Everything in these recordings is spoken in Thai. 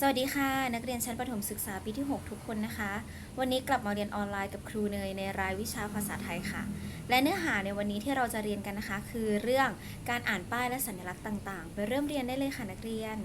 สวัสดีค่ะนักเรียนชั้นประถมศึกษาปีที่ 6 ทุกคนนะคะ วันนี้กลับมาเรียนออนไลน์กับครูเนยในรายวิชาภาษาไทยค่ะ และเนื้อหาในวันนี้ที่เราจะเรียนกันนะคะ คือเรื่องการอ่านป้ายและสัญลักษณ์ต่างๆ ไปเริ่มเรียนได้เลยค่ะนักเรียน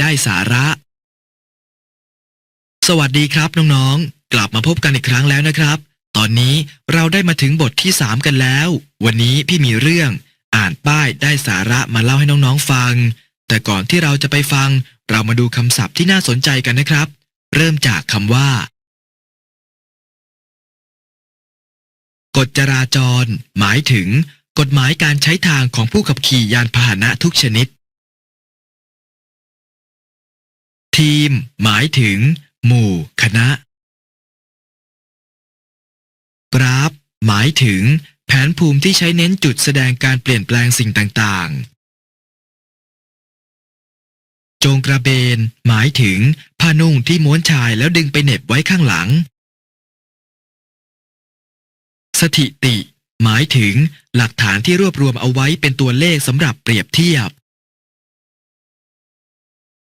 ได้สาระ สวัสดีครับน้องๆ กลับมาพบกันอีกครั้งแล้วนะครับ ตอนนี้เราได้มาถึงบทที่ 3 กันแล้ว วันนี้พี่มีเรื่อง อ่านป้ายได้สาระมาเล่าให้น้องๆฟัง แต่ก่อนที่เราจะไปฟัง เรามาดูคำศัพท์ที่น่าสนใจกันนะครับ เริ่มจากคำว่ากฎจราจร หมายถึง กฎหมายการใช้ทางของผู้ขับขี่ยานพาหนะทุกชนิด ทีม หมายถึง หมู่ คณะ กราฟ หมายถึง แผนภูมิที่ใช้เน้นจุดแสดงการเปลี่ยนแปลงสิ่งต่างๆ จงกระเบน หมายถึง ผ้านุ่งที่ม้วนชายแล้วดึงไปเหน็บไว้ข้างหลัง สถิติ หมายถึง หลักฐานที่รวบรวมเอาไว้เป็นตัวเลขสำหรับเปรียบเทียบ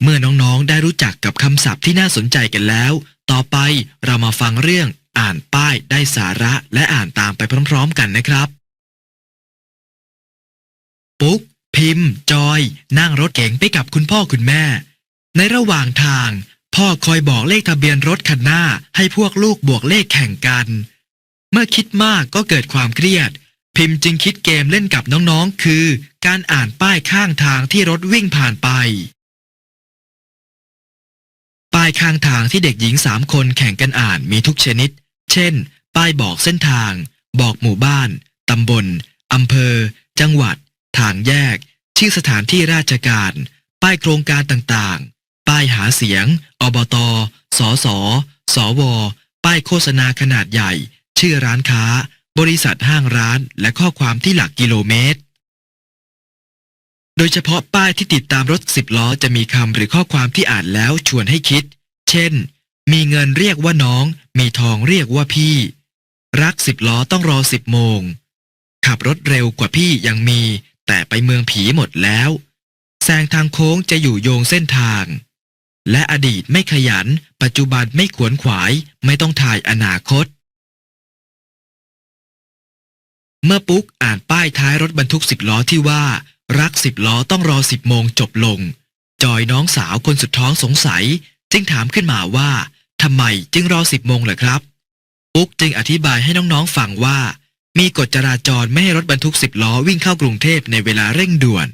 เมื่อน้องๆ ได้รู้จักกับคำศัพท์ที่น่าสนใจกันแล้ว ต่อไปเรามาฟังเรื่องอ่านป้ายได้สาระและอ่านตามไปพร้อมๆ กันนะครับ ปุ๊ก พิมพ์ จอย นั่งรถเก๋งไปกับคุณพ่อคุณแม่ ในระหว่างทาง พ่อคอยบอกเลขทะเบียนรถคันหน้าให้พวกลูกบวกเลขแข่งกัน เมื่อคิดมากก็เกิดความเครียด พิมพ์จึงคิดเกมเล่นกับน้องๆ คือ การอ่านป้ายข้างทางที่รถวิ่งผ่านไปายข้างทางที่เด็กหญิงสามคนแข่งกันอ่านมีทุกชนิด เช่น ป้ายบอกเส้นทาง บอกหมู่บ้าน ตำบล อำเภอ จังหวัด ทางแยก ชื่อสถานที่ราชการ ป้ายโครงการต่างๆ ป้ายหาเสียง อบต สส สว ป้ายโฆษณาขนาดใหญ่ ชื่อร้านค้า บริษัทห้างร้าน และข้อความที่หลักกิโลเมตรโดยเฉพาะป้ายที่ติดตามรถสิบล้อจะมีคำหรือข้อความที่อ่านแล้วชวนให้คิด เช่น มีเงินเรียกว่าน้อง มีทองเรียกว่าพี่ รักสิบล้อต้องรอสิบโมง ขับรถเร็วกว่าพี่ยังมี แต่ไปเมืองผีหมดแล้ว แซงทางโค้งจะอยู่โยงเส้นทาง และอดีตไม่ขยัน ปัจจุบันไม่ขวนขวาย ไม่ต้องถ่ายอนาคต เมื่อปุ๊กอ่านป้ายท้ายรถบรรทุกสิบล้อที่ว่า รักสิบล้อต้องรอสิบโมงจบลง จอยน้องสาวคนสุดท้องสงสัย จึงถามขึ้นมาว่าทำไมจึงรอสิบโมงเหรอครับ ปุ๊กจึงอธิบายให้น้องๆฟังว่า มีกฎจราจรไม่ให้รถบรรทุกสิบล้อวิ่งเข้ากรุงเทพในเวลาเร่งด่วน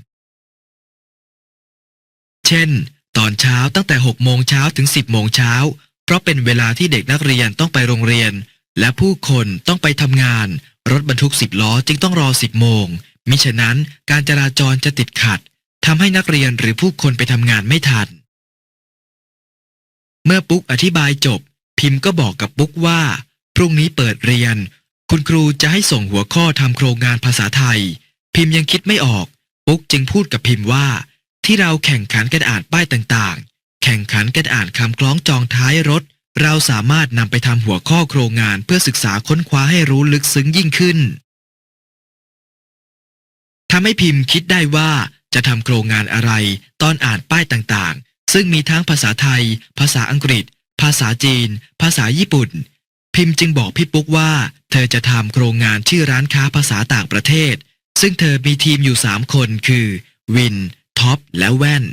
เช่น ตอนเช้าตั้งแต่6โมงเช้าถึง 10โมงเช้า เพราะเป็นเวลาที่เด็กนักเรียนต้องไปโรงเรียน และผู้คนต้องไปทำงาน รถบรรทุกสิบล้อจึงต้องรอ 10โมง มิฉะนั้นการจราจรจะติดขัดทำให้นักเรียนหรือผู้คนไปทำงานไม่ทัน เมื่อปุ๊กอธิบายจบ พิมพ์ก็บอกกับปุ๊กว่า พรุ่งนี้เปิดเรียน คุณครูจะให้ส่งหัวข้อทำโครงงานภาษาไทย พิมพ์ยังคิดไม่ออก ปุ๊กจึงพูดกับพิมพ์ว่า ที่เราแข่งขันกันอ่านป้ายต่างๆ แข่งขันกันอ่านคำคล้องจองท้ายรถ เราสามารถนำไปทำหัวข้อโครงงานเพื่อศึกษาค้นคว้าให้รู้ลึกซึ้งยิ่งขึ้นทำให้พิมพ์คิดได้ว่าจะทำโครงงานอะไร ตอนอ่านป้ายต่างๆ ซึ่งมีทั้งภาษาไทย ภาษาอังกฤษ ภาษาจีน ภาษาญี่ปุ่น พิมพ์จึงบอกพี่ปุ๊กว่า เธอจะทำโครงงานชื่อร้านค้าภาษาต่างประเทศ ซึ่งเธอมีทีมอยู่สามคนคือ วิน ท็อป และแว่น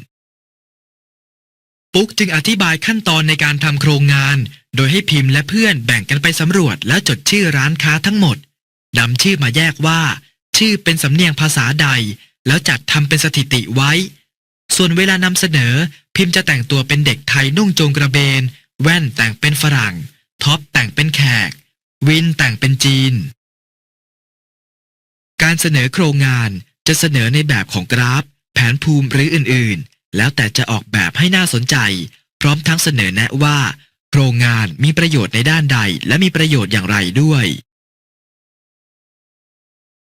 ปุ๊กจึงอธิบายขั้นตอนในการทำโครงงาน โดยให้พิมพ์และเพื่อนแบ่งกันไปสำรวจและจดชื่อร้านค้าทั้งหมดนำชื่อมาแยกว่า ชื่อเป็นสำเนียงภาษาใด แล้วจัดทำเป็นสถิติไว้ ส่วนเวลานำเสนอ พิมพ์จะแต่งตัวเป็นเด็กไทยนุ่งโจงกระเบน แว่นแต่งเป็นฝรั่ง ท็อปแต่งเป็นแขก วินแต่งเป็นจีน การเสนอโครงงานจะเสนอในแบบของกราฟ แผนภูมิหรืออื่นๆ แล้วแต่จะออกแบบให้น่าสนใจ พร้อมทั้งเสนอแนะว่า โครงงานมีประโยชน์ในด้านใดและมีประโยชน์อย่างไรด้วย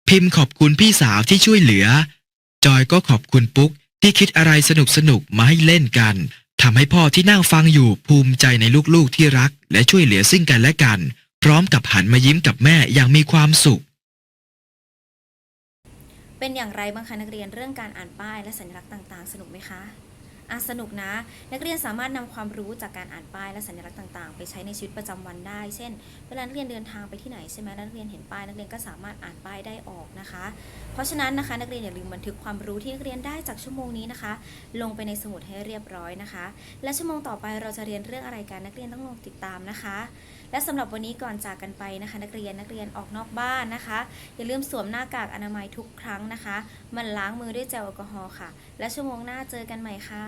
พิมพ์ขอบคุณพี่สาวที่ช่วยเหลือ จอยก็ขอบคุณปุ๊ก ที่คิดอะไรสนุกสนุกมาให้เล่นกันทำให้พ่อที่นั่งฟังอยู่ภูมิใจในลูกๆที่รัก และช่วยเหลือซึ่งกันและกัน พร้อมกับหันมายิ้มกับแม่อย่างมีความสุข เป็นอย่างไรบ้างคะนักเรียนเรื่องการอ่านป้ายและสัญลักษณ์ต่าง ๆ สนุกไหมคะ อะสนุกนะ นักเรียนสามารถนำความรู้จากการอ่านป้ายและสัญลักษณ์ต่างๆ ไปใช้ในชีวิตประจำวันได้ เช่น เวลานักเรียนเดินทางไปที่ไหนใช่ไหมนักเรียนเห็นป้ายนักเรียนก็สามารถอ่านป้ายได้ออกนะคะ เพราะฉะนั้นนะคะ นักเรียนอย่าลืมบันทึกความรู้ที่นักเรียนได้จากชั่วโมงนี้นะคะ ลงไปในสมุดให้เรียบร้อยนะคะ และชั่วโมงต่อไปเราจะเรียนเรื่องอะไรกันนักเรียนต้องลองติดตามนะคะ และสำหรับวันนี้ก่อนจากกันไปนะคะ นักเรียนนักเรียนออกนอกบ้านนะคะ อย่าลืมสวมหน้ากากอนามัยทุกครั้งนะคะ มันล้างมือด้วยเจลแอลกอฮอล์ค่ะ และชั่วโมงหน้าเจอกันใหม่ค่ะ